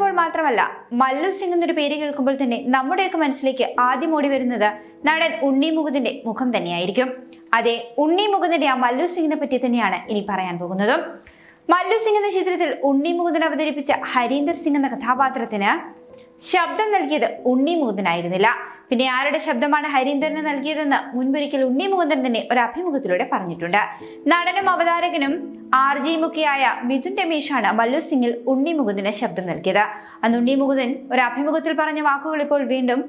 പറയുമ്പോൾ മാത്രമല്ല മല്ലു സിംഗ് എന്നൊരു പേര് കേൾക്കുമ്പോൾ തന്നെ നമ്മുടെയൊക്കെ മനസ്സിലേക്ക് ആദ്യം ഓടി വരുന്നത് നടൻ ഉണ്ണി മുകുന്ദന്റെ മുഖം തന്നെയായിരിക്കും. അതെ ഉണ്ണി മുകുന്ദന്റെ ആ മല്ലു സിംഗിനെ പറ്റി തന്നെയാണ് ഇനി പറയാൻ പോകുന്നതും. മല്ലു സിംഗ് എന്ന ചിത്രത്തിൽ ഉണ്ണി മുകുന്ദൻ അവതരിപ്പിച്ച ഹരീന്ദർ സിംഗ് എന്ന കഥാപാത്രത്തിന് ശബ്ദം നൽകിയത് ഉണ്ണി മുകുന്ദനായിരുന്നില്ല. പിന്നെ ആരുടെ ശബ്ദമാണ് ഹരീന്ദ്രന് നൽകിയതെന്ന് മുൻപൊരിക്കൽ ഉണ്ണി മുകുന്ദൻ തന്നെ ഒരു അഭിമുഖത്തിലൂടെ പറഞ്ഞിട്ടുണ്ട്. നടനും അവതാരകനും ആർ ജി മുഖിയായ മിഥുൻ രമേശാണ് മല്ലു സിംഗിൽ ഉണ്ണി മുകുന്ദന് ശബ്ദം നൽകിയത്. അന്ന് ഉണ്ണി മുകുന്ദൻ ഒരു അഭിമുഖത്തിൽ പറഞ്ഞ വാക്കുകൾ ഇപ്പോൾ വീണ്ടും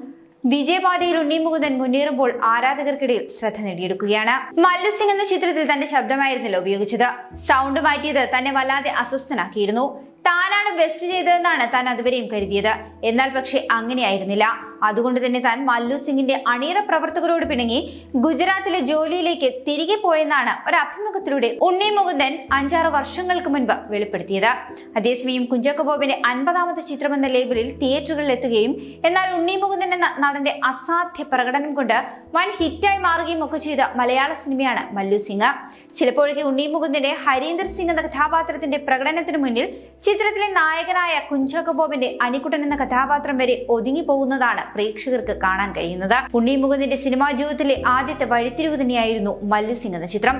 വിജയപാതയിൽ ഉണ്ണി മുകുന്ദൻ മുന്നേറുമ്പോൾ ആരാധകർക്കിടയിൽ ശ്രദ്ധ നേടിയെടുക്കുകയാണ്. മല്ലു സിംഗ് എന്ന ചിത്രത്തിൽ തന്റെ ശബ്ദമായിരുന്നില്ല ഉപയോഗിച്ചത്. സൗണ്ട് മാറ്റിയത് തന്നെ വല്ലാതെ അസ്വസ്ഥനാക്കിയിരുന്നു. താനാണ് ബെസ്റ്റ് ചെയ്തതെന്നാണ് താൻ അതുവരെയും കരുതിയത്. എന്നാൽ പക്ഷെ അങ്ങനെയായിരുന്നില്ല. അതുകൊണ്ട് തന്നെ താൻ മല്ലു സിംഗിന്റെ അണിയറ പ്രവർത്തകരോട് പിണങ്ങി ഗുജറാത്തിലെ ജോലിയിലേക്ക് തിരികെ പോയെന്നാണ് ഒരു അഭിമുഖത്തിലൂടെ ഉണ്ണി മുകുന്ദൻ അഞ്ചാറ് വർഷങ്ങൾക്ക് മുൻപ് വെളിപ്പെടുത്തിയത്. അതേസമയം കുഞ്ചാക്കോ ബോബിന്റെ ചിത്രം എന്ന ലേബലിൽ തിയേറ്ററുകളിൽ എത്തുകയും എന്നാൽ ഉണ്ണി മുകുന്ദൻ എന്ന നടന്റെ അസാധ്യ പ്രകടനം കൊണ്ട് വൻ ഹിറ്റായി മാറുകയും ഒക്കെ ചെയ്ത മലയാള സിനിമയാണ് മല്ലു സിംഗ്. ചിലപ്പോഴൊക്കെ ഉണ്ണി മുകുന്ദന്റെ ഹരീന്ദർ സിംഗ് എന്ന കഥാപാത്രത്തിന്റെ പ്രകടനത്തിന് മുന്നിൽ ചിത്രത്തിലെ നായകനായ കുഞ്ചാക്കബോബിന്റെ അനിക്കുട്ടൻ എന്ന കഥാപാത്രം വരെ ഒതുങ്ങി പോകുന്നതാണ് പ്രേക്ഷകർക്ക് കാണാൻ കഴിയുന്നത്. ഉണ്ണി മുകുന്ദിന്റെ സിനിമാ ജീവിതത്തിലെ ആദ്യത്തെ വഴിത്തിരിവ് തന്നെയായിരുന്നു മല്ലു സിംഗ് എന്ന ചിത്രം.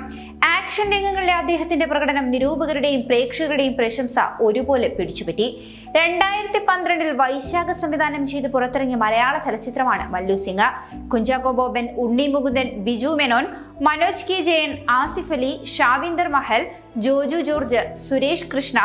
ആക്ഷൻ രംഗങ്ങളിലെ അദ്ദേഹത്തിന്റെ പ്രകടനം നിരൂപകരുടെയും പ്രേക്ഷകരുടെയും പ്രശംസ ഒരുപോലെ പിടിച്ചുപറ്റി. രണ്ടായിരത്തി പന്ത്രണ്ടിൽ വൈശാഖ സംവിധാനം ചെയ്ത് പുറത്തിറങ്ങിയ മലയാള ചലച്ചിത്രമാണ് മല്ലു സിംഗ. കുഞ്ചാക്കോ ബോബൻ ഉണ്ണി മുകുന്ദൻ ബിജു മെനോൻ മനോജ് കെ ജയൻ ആസിഫ് അലി ഷാവിന്ദർ മഹൽ ജോജു ജോർജ് സുരേഷ് കൃഷ്ണ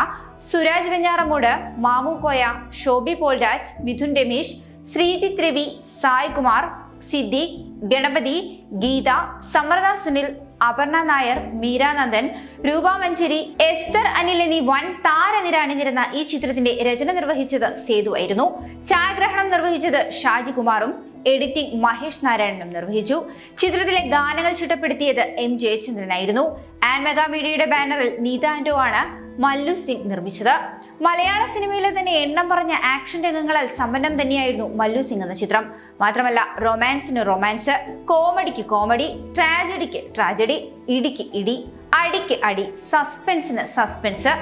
സുരാജ് വെഞ്ഞാറമൂട് മാമു കോയ ഷോബി പോൾരാജ് മിഥുൻ രമേശ് ശ്രീജിത് രവി സായ്കുമാർ സിദ്ദിഖ് ഗണപതി ഗീത സമൃത സുനിൽ അപർണ നായർ മീരാനന്ദൻ രൂപ മഞ്ചേരി എസ്തർ അനിൽ എന്നീ വൻ താരനിര അണിനിരുന്ന ഈ ചിത്രത്തിന്റെ രചന നിർവഹിച്ചത് സേതു ആയിരുന്നു. ഛായാഗ്രഹണം നിർവഹിച്ചത് ഷാജികുമാറും എഡിറ്റിംഗ് മഹേഷ് നാരായണനും നിർവഹിച്ചു. ചിത്രത്തിലെ ഗാനങ്ങൾ ചിട്ടപ്പെടുത്തിയത് എം ജയചന്ദ്രനായിരുന്നു. ആൻ മെഗാ മീഡിയയുടെ ബാനറിൽ നീത ആൻഡോ ആണ്. മല്ലു സിംഗ് നിർമ്മിച്ചത്. മലയാള സിനിമയിലെ തന്നെ എണ്ണം പറഞ്ഞ ആക്ഷൻ രംഗങ്ങളാൽ സമ്പന്നം തന്നെയായിരുന്നു മല്ലു സിംഗ് എന്ന ചിത്രം. മാത്രമല്ല റൊമാൻസിന് റൊമാൻസ് കോമഡിക്ക് കോമഡി ട്രാജഡിക്ക് ട്രാജഡി ഇടിക്ക് ഇടി അടിക്ക് അടി സസ്പെൻസിന് സസ്പെൻസ്.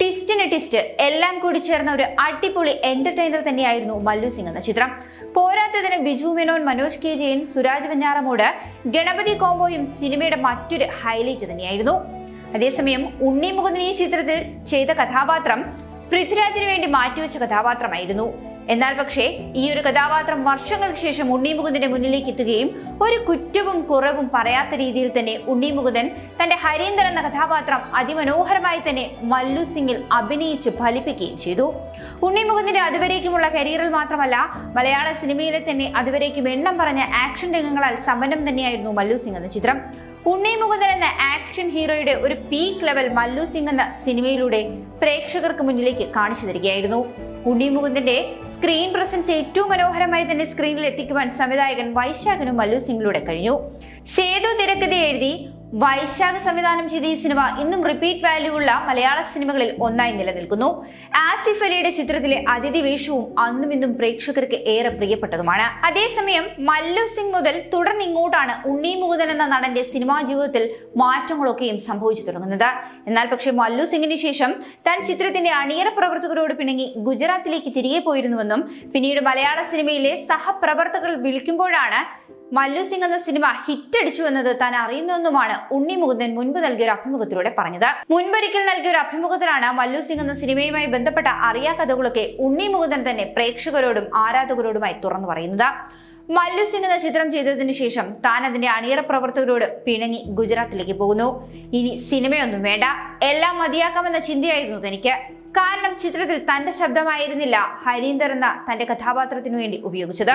ട്വിസ്റ്റിന് ട്വിസ്റ്റ് എല്ലാം കൂടി ചേർന്ന ഒരു അടിപൊളി എന്റർടൈനർ തന്നെയായിരുന്നു മല്ലു സിംഗ് എന്ന ചിത്രം. പോരാത്തതിന് ബിജു മേനോൻ മനോജ് കെ ജയൻ സുരാജ് വെഞ്ഞാറമൂട് ഗണപതി കോംബോയും സിനിമയുടെ മറ്റൊരു ഹൈലൈറ്റ് തന്നെയായിരുന്നു. അതേസമയം ഉണ്ണി മുകുന്ദൻ ഈ ചിത്രത്തിൽ ചെയ്ത കഥാപാത്രം പൃഥ്വിരാജിന് വേണ്ടി മാറ്റിവെച്ച കഥാപാത്രമായിരുന്നു. എന്നാൽ പക്ഷേ ഈ ഒരു കഥാപാത്രം വർഷങ്ങൾക്ക് ശേഷം ഉണ്ണി മുകുന്ദന്റെ മുന്നിലേക്ക് എത്തുകയും ഒരു കുറ്റവും കുറവും പറയാത്ത രീതിയിൽ തന്നെ ഉണ്ണി മുകുന്ദൻ തന്റെ ഹരീന്ദർ എന്ന കഥാപാത്രം അതിമനോഹരമായി തന്നെ മല്ലു സിംഗിൽ അഭിനയിച്ച് ഫലിപ്പിക്കുകയും ചെയ്തു. ഉണ്ണി മുകുന്ദന്റെ അതുവരേക്കുമുള്ള കരിയറിൽ മാത്രമല്ല മലയാള സിനിമയിലെ തന്നെ അതുവരേക്കും എണ്ണം പറഞ്ഞ ആക്ഷൻ രംഗങ്ങളാൽ സമ്പന്നം തന്നെയായിരുന്നു മല്ലു സിംഗ് എന്ന ചിത്രം. ഉണ്ണി മുകുന്ദൻ എന്ന ആക്ഷൻ ഹീറോയുടെ ഒരു പീക്ക് ലെവൽ മല്ലു സിംഗ് എന്ന സിനിമയിലൂടെ പ്രേക്ഷകർക്ക് മുന്നിലേക്ക് കാണിച്ചു തരികയായിരുന്നു. ഉണ്ണി മുകുന്ദന്റെ സ്ക്രീൻ പ്രസൻസ് ഏറ്റവും മനോഹരമായി തന്നെ സ്ക്രീനിൽ എത്തിക്കുവാൻ സംവിധായകൻ വൈശാഖനും മല്ലു സിംഗിലൂടെ കഴിഞ്ഞു. സേതു തിരക്കഥ എഴുതി വൈശാഖ് സംവിധാനം ചെയ്ത ഈ സിനിമ ഇന്നും റിപ്പീറ്റ് വാല്യൂ ഉള്ള മലയാള സിനിമകളിൽ ഒന്നായി നിലനിൽക്കുന്നു. ആസിഫ് അലിയുടെ ചിത്രത്തിലെ അതിഥി വേഷവും അന്നും ഇന്നും പ്രേക്ഷകർക്ക് ഏറെ പ്രിയപ്പെട്ടതുമാണ്. അതേസമയം മല്ലു സിംഗ് മുതൽ തുടർന്ന് ഇങ്ങോട്ടാണ് ഉണ്ണി മുകുന്ദൻ എന്ന നടന്റെ സിനിമാ ജീവിതത്തിൽ മാറ്റങ്ങളൊക്കെയും സംഭവിച്ചു തുടങ്ങുന്നത്. എന്നാൽ പക്ഷേ മല്ലു സിംഗിന് ശേഷം താൻ ചിത്രത്തിന്റെ അണിയറ പ്രവർത്തകരോട് പിണങ്ങി ഗുജറാത്തിലേക്ക് തിരികെ പോയിരുന്നുവെന്നും പിന്നീട് മലയാള സിനിമയിലെ സഹപ്രവർത്തകർ വിളിക്കുമ്പോഴാണ് മല്ലു സിംഗ് എന്ന സിനിമ ഹിറ്റടിച്ചു എന്നത് താൻ അറിയുന്നുവെന്നുമാണ് ഉണ്ണി മുകുന്ദൻ മുൻപ് നൽകിയ ഒരു അഭിമുഖത്തിലൂടെ പറഞ്ഞത്. മുൻപൊരിക്കൽ നൽകിയ ഒരു അഭിമുഖത്തിലാണ് മല്ലു സിംഗ് എന്ന സിനിമയുമായി ബന്ധപ്പെട്ട അറിയാ കഥകളൊക്കെ ഉണ്ണി മുകുന്ദൻ തന്നെ പ്രേക്ഷകരോടും ആരാധകരോടുമായി തുറന്നു പറയുന്നത്. മല്ലു സിംഗ് എന്ന ചിത്രം ചെയ്തതിനു ശേഷം താൻ അതിന്റെ അണിയറ പ്രവർത്തകരോട് പിണങ്ങി ഗുജറാത്തിലേക്ക് പോകുന്നു. ഇനി സിനിമയൊന്നും വേണ്ട. എല്ലാം മതിയാക്കാമെന്ന ചിന്തയായിരുന്നു തനിക്ക്. കാരണം ചിത്രത്തിൽ തന്റെ ശബ്ദമായിരുന്നില്ല ഹരീന്ദർ എന്ന തന്റെ കഥാപാത്രത്തിനു വേണ്ടി ഉപയോഗിച്ചത്.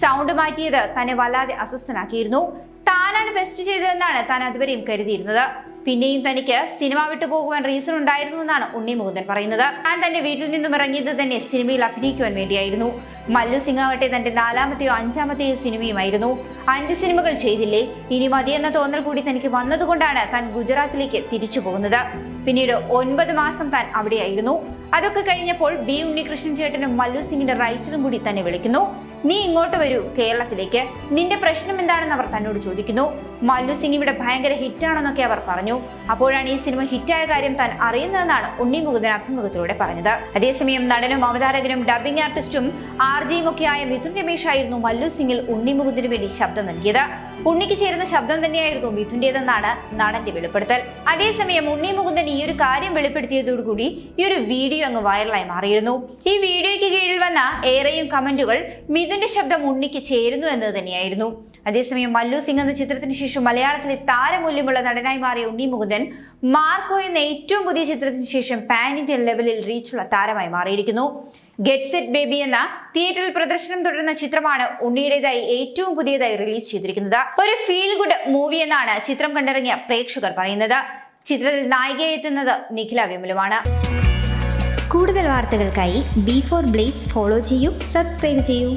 സൗണ്ട് മാറ്റിയത് തന്നെ വല്ലാതെ അസ്വസ്ഥനാക്കിയിരുന്നു. താനാണ് ബെസ്റ്റ് ചെയ്തതെന്നാണ് താൻ അതുവരെയും കരുതിയിരുന്നത്. പിന്നെയും തനിക്ക് സിനിമ വിട്ടു പോകുവാൻ റീസൺ ഉണ്ടായിരുന്നു എന്നാണ് ഉണ്ണി മുകുന്ദൻ പറയുന്നത്. താൻ തന്റെ വീട്ടിൽ നിന്നും ഇറങ്ങിയത് തന്നെ സിനിമയിൽ അഭിനയിക്കുവാൻ വേണ്ടിയായിരുന്നു. മല്ലു സിംഗാവട്ടെ തന്റെ നാലാമത്തെയോ അഞ്ചാമത്തെയോ സിനിമയുമായിരുന്നു. അഞ്ച് സിനിമകൾ ചെയ്തില്ലേ? ഇനി മതിയെന്ന തോന്നൽ കൂടി തനിക്ക് വന്നതുകൊണ്ടാണ് താൻ ഗുജറാത്തിലേക്ക് തിരിച്ചു പോകുന്നത്. പിന്നീട് ഒൻപത് മാസം താൻ അവിടെയായിരുന്നു. അതൊക്കെ കഴിഞ്ഞപ്പോൾ ബി ഉണ്ണികൃഷ്ണൻ ചേട്ടനും മല്ലു സിംഗിന്റെ റൈറ്ററും കൂടി തന്നെ വിളിക്കുന്നു. നീ ഇങ്ങോട്ട് വരൂ കേരളത്തിലേക്ക്. നിന്റെ പ്രശ്നം എന്താണെന്ന് അവർ തന്നോട് ചോദിക്കുന്നു. മല്ലു സിംഗ് ഇവിടെ ഭയങ്കര ഹിറ്റാണെന്നൊക്കെ അവർ പറഞ്ഞു. അപ്പോഴാണ് ഈ സിനിമ ഹിറ്റായ കാര്യം താൻ അറിയുന്നതെന്നാണ് ഉണ്ണി മുകുന്ദൻ അഭിമുഖത്തിലൂടെ പറഞ്ഞത്. അതേസമയം നടനും അവതാരകനും ഡബിംഗ് ആർട്ടിസ്റ്റും ആർ ജിയും ഒക്കെയായ മിഥുൻ രമേശ് ആയിരുന്നു മല്ലു സിംഗിൽ ഉണ്ണി മുകുന്ദന് വേണ്ടി ശബ്ദം നൽകിയത്. ഉണ്ണിക്ക് ചേരുന്ന ശബ്ദം തന്നെയായിരുന്നു മിഥുന്റേതെന്നാണ് നടന്റെ വെളിപ്പെടുത്തൽ. അതേസമയം ഉണ്ണി മുകുന്ദൻ ഈ ഒരു കാര്യം വെളിപ്പെടുത്തിയതോടുകൂടി ഈ ഒരു വീഡിയോ അങ്ങ് വൈറലായി മാറിയിരുന്നു. ഈ വീഡിയോയ്ക്ക് കീഴിൽ വന്ന ഏറെയും കമന്റുകൾ മിഥുന്റെ ശബ്ദം ഉണ്ണിക്ക് ചേരുന്നു എന്നത് തന്നെയായിരുന്നു. അതേസമയം മല്ലു സിംഗ് എന്ന ചിത്രത്തിന് ശേഷം മലയാളത്തിലെ താരമൂല്യമുള്ള നടനായി മാറിയ ഉണ്ണി മുകുന്ദൻ മാർക്കോ എന്ന ഏറ്റവും പുതിയ ചിത്രത്തിന് ശേഷം പാൻ ഇന്ത്യൻ ലെവലിൽ റീച്ചുള്ള താരമായി മാറിയിരിക്കുന്നു. ഗെറ്റ് സെറ്റ് ബേബി എന്ന തിയേറ്ററിൽ പ്രദർശനം തുടരുന്ന ചിത്രമാണ് ഉണ്ണിയുടേതായി ഏറ്റവും പുതിയതായി റിലീസ് ചെയ്തിരിക്കുന്നത്. ഒരു ഫീൽ ഗുഡ് മൂവി എന്നാണ് ചിത്രം കണ്ടിറങ്ങിയ പ്രേക്ഷകർ പറയുന്നത്. ചിത്രത്തിൽ നായികയായി എത്തുന്നത് നിഖില വിമലുമാണ്. കൂടുതൽ വാർത്തകൾക്കായി ബി ഫോർ ബ്ലേസ് ഫോളോ ചെയ്യൂ സബ്സ്ക്രൈബ് ചെയ്യൂ.